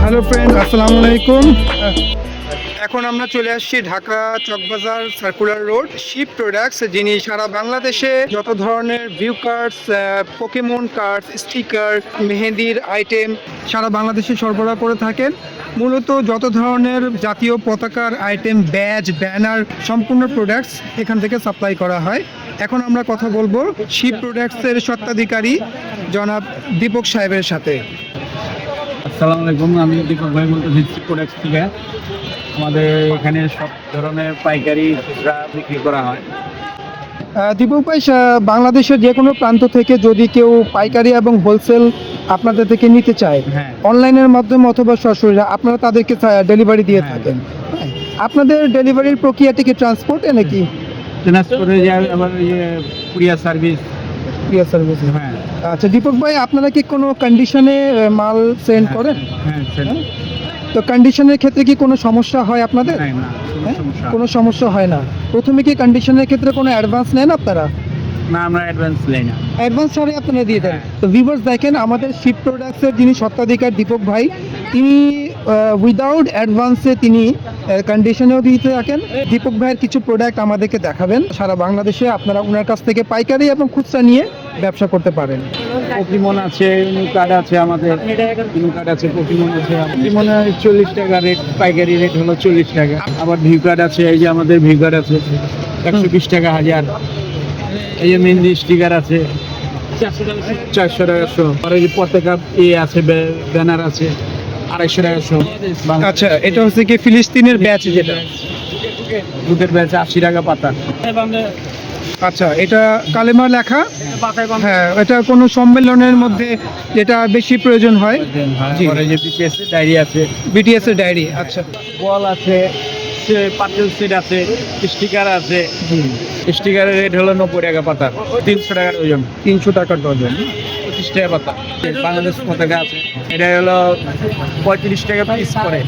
Hello friend আসসালামু আলাইকুম এখন আমরা চলে আসছি Dhaka Chawkbazar circular road ship products যিনি সারা বাংলাদেশে যত ধরনের view cards Pokemon cards sticker মেহেদির আইটেম সারা বাংলাদেশে সরবরাহ করে থাকেন। মূলত যত ধরনের জাতীয় পতাকার আইটেম ব্যাজ ব্যানার সম্পূর্ণ প্রোডাক্টস এখান থেকে সাপ্লাই করা হয়। এখন আমরা কথা বলব শিপ প্রোডাক্টসের স্বত্বাধিকারী জনাব দীপক সাহেবের সাথে। আসসালামু আলাইকুম আমি দীপক ভাই বলতেছি চিপ প্রোডাক্টস থেকে। আমাদের এখানে সব ধরনের পাইকারি খুচরা বিক্রি করা হয়। দীপক ভাই বাংলাদেশের যে কোনো প্রান্ত থেকে যদি কেউ পাইকারি এবং হোলসেল আপনাদের থেকে নিতে চায় হ্যাঁ। অনলাইনের মাধ্যমে অথবা সরাসরি আপনারা তাদেরকে ডেলিভারি দিয়ে হ্যাঁ। থাকেন। হ্যাঁ। আপনাদের ডেলিভারির প্রক্রিয়াটি কি ট্রান্সপোর্টে নাকি? ট্রান্সপোর্টে যায় আবার কুরিয়ার সার্ভিস ক্রিয়ার সার্ভিস হ্যাঁ। আচ্ছা দীপক ভাই আপনারা কি কোনো কন্ডিশনে মাল সেন্ড করেন? হ্যাঁ সেটা তো কন্ডিশনের ক্ষেত্রে কি কোনো সমস্যা হয় আপনাদের? কোনো হ্যাঁ? সমস্যা কোনো সমস্যা হয় না। প্রথমে কি কন্ডিশনের ক্ষেত্রে কোনো অ্যাডভান্স নেন আপনারা? না আমরা অ্যাডভান্স নেই না। অ্যাডভান্স ছাড়াই আপনারা দিয়ে দেন। হ্যাঁ। তো ভিভার্স দেখেন আমাদের শিপ প্রোডাক্টসের যিনি সত্ত্বাধিকার দীপক ভাই তিনি উইদাউট অ্যাডভান্সে তিনি কন্ডিশনেও দিতে থাকেন। দীপক ভাইয়ের কিছু প্রোডাক্ট আমাদেরকে দেখাবেন। সারা বাংলাদেশে আপনারা ওনার কাছ থেকে পাইকারি এবং খুচরা নিয়ে ব্যবসা করতে পারেন। পকিমন আছে কার্ড আছে আমাদের। কার্ড আছে পকিমন আছে। পকিমনে চল্লিশ টাকা রেট পাইকারি রেট হলো চল্লিশ টাকা। আবার ভিউ কার্ড আছে, এই যে আমাদের ভিউ কার্ড আছে, একশো বিশ টাকা হাজার। এই যে মেহেন্দি স্টিকার আছে, চারশো টাকাশো আর এই পতাকা ইয়ে আছে ব্যানার আছে। আড়াইশো টাকাশো আচ্ছা এটা হচ্ছে কি ফিলিস্তিনের ব্যাচ যেটা? দুধের ব্যাচ আশি টাকা পাতা। আচ্ছা এটা কালেমা লেখা? হ্যাঁ এটা কোনো সম্মেলনের মধ্যে যেটা বেশি প্রয়োজন হয়? বিটিএস ডায়েরি আছে। বিটিএস এর ডায়েরি আচ্ছা। বল আছে পার্সেল সেট আছে স্টিকার আছে। স্টিকারের রেট হলো নব্বই টাকা পাতা। তিনশো টাকার ওজন। তিনশো টাকার ডজন পঁচিশ টাকা পাতা। বাংলাদেশ পতাকা আছে। এটা হলো পঁয়ত্রিশ টাকা পিস করে।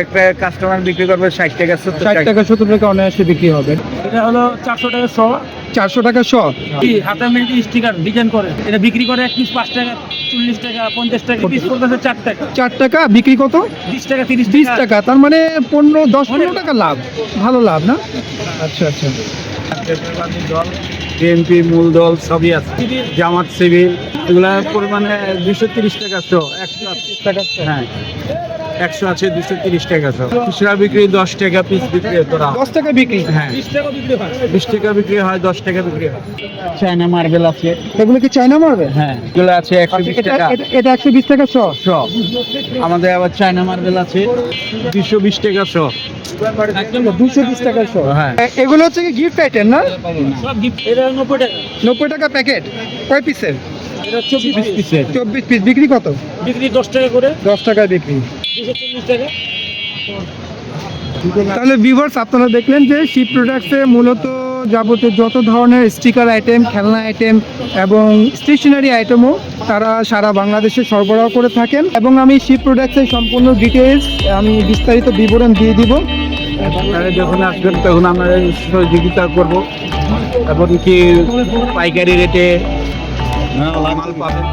একটা কাস্টমার বিক্রি করবে ষাট টাকা সত্তর ষাট টাকা। টাকা সত্তর টাকা অনায়াসে বিক্রি হবে। এটা হলো চারশো টাকা শ। চারশো টাকা শ। কি হাতে মিনিট স্টিকার ডিজাইন করে। এটা বিক্রি করে এক পিস পাঁচ টাকা চল্লিশ টাকা পঞ্চাশ টাকা পিস করতেছে চার টাকা। চার টাকা বিক্রি কত? বিশ টাকা তিরিশ বিশ টাকা। তার মানে পনেরো দশ পনেরো টাকা লাভ। ভালো লাভ না? আচ্ছা আচ্ছা। বিএনপি মূল দল সবই আছে। জামাত, সিভিল, এগুলা পরিমাণে দুশো তিরিশ টাকা শো একশো আশি টাকা হ্যাঁ। একশো আছে দুশো তিরিশ টাকা শো খুচরা বিক্রি দশ টাকা পিস বিক্রি করা দশ টাকা বিক্রি? হ্যাঁ। বিশ টাকা বিক্রি হয়। বিশ টাকা বিক্রি হয় দশ টাকা বিক্রি হয়। চায়না মার্বেল আছে। এগুলো কি চায়না মারবে হ্যাঁ এগুলো আছে একশো আচ্ছা, বিশ টাকা। এটা- একশো বিশ টাকা শ? শ। আমাদের আবার চায়না মার্বেল আছে দুশো বিশ টাকা শ। দুশো বিশ টাকা শ। হ্যাঁ। এগুলো হচ্ছে কি গিফট আইটেম না? সব গিফট এটা নব্বই টাকা। নব্বই টাকা প্যাকেট কয় পিসের চব্বিশ পিসের চব্বিশ পিস বিক্রি কত? বিক্রি দশ টাকা করে। দশ টাকা বিক্রি। তাহলে ভিউয়ার্স আপনারা দেখলেন যে শিপ প্রোডাক্টসে মূলত যাবতীয় যত ধরনের স্টিকার আইটেম খেলনা আইটেম এবং স্টেশনারি আইটেমও তারা সারা বাংলাদেশে সরবরাহ করে থাকেন। এবং আমি শিপ প্রোডাক্টসের সম্পূর্ণ ডিটেলস আমি বিস্তারিত বিবরণ দিয়ে দিব। আপনারা যখন আসবেন তখন আমরা সহযোগিতা করব এমনকি পাইকারি রেটে মাল পাবেন।